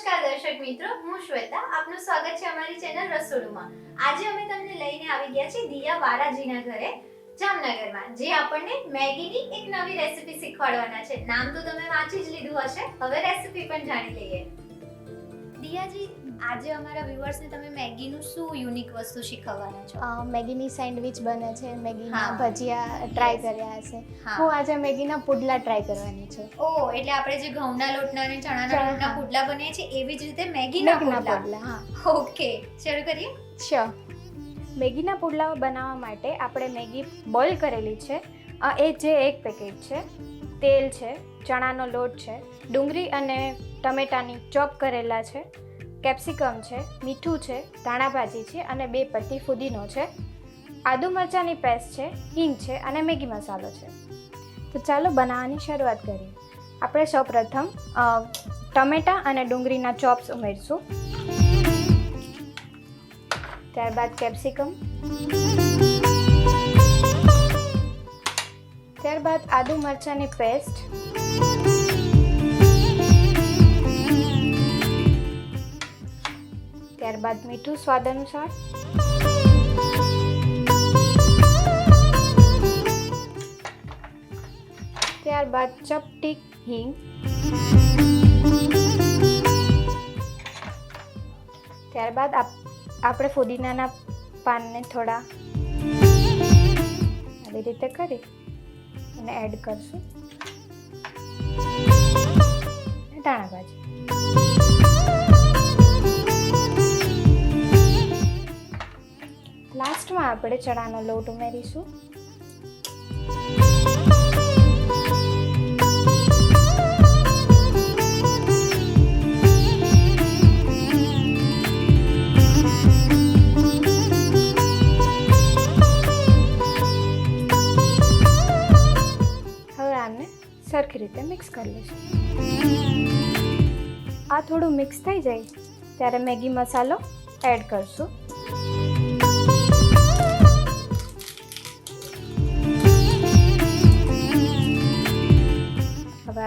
નમસ્કાર દર્શક મિત્રો, હું શ્વેતા, આપનું સ્વાગત છે અમારી ચેનલ રસોડુમાં. આજે અમે તમને લઈને આવી ગયા છીએ દિયા વારાજીના ઘરે, જામનગરમાં, જે આપણને મેગીની એક નવી રેસિપી શીખવાડવાના છે. નામ તો તમે વાંચી જ લીધું હશે, હવે રેસિપી પણ જાણી લઈએ. દિયાજી આજે અમારા વ્યુઅર્સને તમે મેગીનું શું યુનિક વસ્તુ શીખવવાના છો? મેગીની સેન્ડવિચ બને છે મેગીના હા. ભજીયા ટ્રાય કર્યા હશે. હું. આજે મેગીના પુડલા ટ્રાય કરવાની છું. ઓ એટલે આપણે જે ઘઉંના લોટના અને ચણાના ચણા, લોટના પુડલા બનીએ છીએ એવી જ રીતે મેગીના મેગીના પુડલા. પુડલા. હા. ઓકે શરૂ કરીએ? શ્યોર મેગીના પુડલા બનાવવા માટે આપણે મેગી બોઇલ કરેલી છે. અ, એ જે એક પેકેટ છે તેલ છે ચણાનો લોટ છે ડુંગળી અને ટમેટાની ચોપ કરેલા છે. કેપ્સિકમ છે, મીઠું છે, ધાણાભાજી છે અને બે પત્તી ફુદીનો છે. આદુ મરચાંની પેસ્ટ છે, હિંગ છે અને મેગી મસાલો છે. તો ચાલો બનાવવાની શરૂઆત કરીએ. આપણે સૌપ્રથમ ટમેટાં અને ડુંગળીના ચોપ્સ ઉમેરશું. ત્યારબાદ કેપ્સિકમ. ત્યારબાદ આદુ મરચાંની પેસ્ટ. ત્યારબાદ મીઠું સ્વાદ અનુસાર. ત્યારબાદ ચપટી હિંગ. ત્યારબાદ આપ, આપણે ફુદીનાના પાનને થોડા આવી રીતે કરી અને એડ કરશું. ધાણા ભાજી. લાસ્ટમાં આપણે ચણાનો લોટ ઉમેરીશું. હવે આને સરખી રીતે મિક્સ કરી લઈશું. આ થોડું મિક્સ થઈ જાય, ત્યારે મેગી મસાલો એડ કરશું.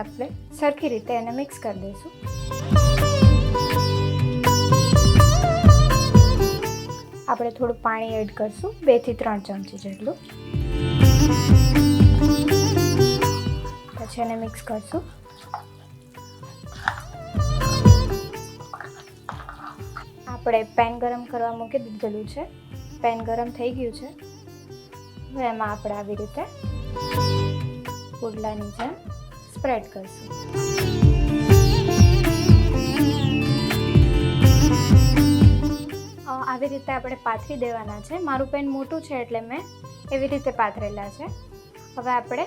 આપણે સરખી રીતે એને મિક્સ કરી દઈશું. આપણે થોડું પાણી એડ કરશું, બેથી ત્રણ ચમચી જેટલું. પછી એને મિક્સ કરશું. આપણે પેન ગરમ કરવા મૂકી દીધેલું છે. પેન ગરમ થઈ ગયું છે. હવે એમાં આપણે આવી રીતે પુડલાની જેમ સ્પ્રેડ કરશું. આવી રીતે આપણે પાથરી દેવાના છે. મારું પેન મોટું છે એટલે મેં એવી રીતે પાથરેલા છે. હવે આપણે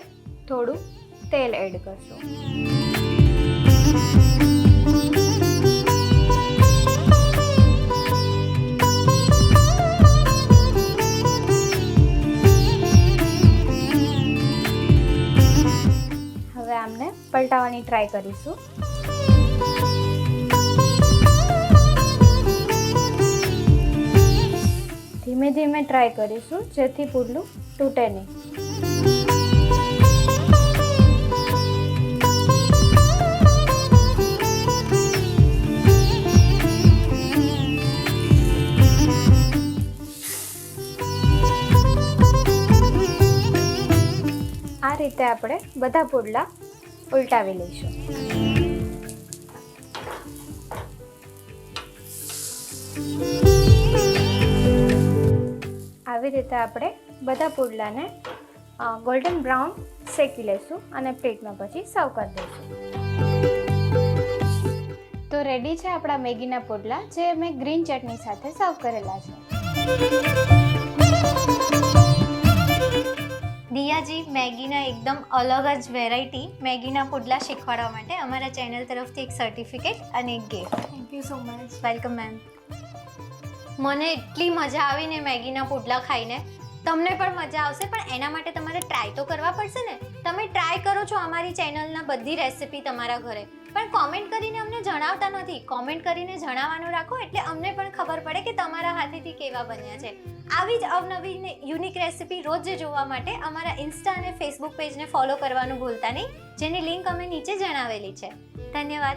થોડું તેલ એડ કરશું. ટ્રાય કરીશું. ધીમે ધીમે ટ્રાય કરીશું, જેથી પુડલું તૂટે નહીં. આ રીતે આપણે બધા પુડલા ઉલટાવી લઈશું. આવી રીતે આપણે બધા પુડલાને ગોલ્ડન બ્રાઉન શેકી લઈશું અને પ્લેટમાં પછી સર્વ કરી દઈશું. તો રેડી છે આપણા મેગીના પુડલા, જે મેં ગ્રીન ચટણી સાથે સર્વ કરેલા છે. દિયાજી મેગીના એકદમ અલગ જ વેરાયટી મેગીના પુડલા શીખવાડવા માટે અમારા ચેનલ તરફથી એક સર્ટિફિકેટ અને એક gift thank you so much welcome ma'am મને એટલી મજા આવીને મેગીના પુડલા ખાઈને. તમને પણ મજા આવશે પણ એના માટે તમારે ટ્રાય તો કરવા પડશે ને. તમે ટ્રાય કરો છો અમારી ચેનલના બધી રેસિપી તમારા ઘરે. પણ કોમેન્ટ કરીને અમને જણાવતા નથી. કોમેન્ટ કરીને જણાવવાનું રાખો એટલે અમને પણ ખબર પડે કે તમારા હાથેથી કેવા બન્યા છે. આવી જ અવનવી ને યુનિક રેસિપી રોજ જોવા માટે અમારા ઇન્સ્ટા અને ફેસબુક પેજને ફોલો કરવાનું ભૂલતા નહીં. જેની લિંક અમે નીચે જણાવેલી છે. ધન્યવાદ.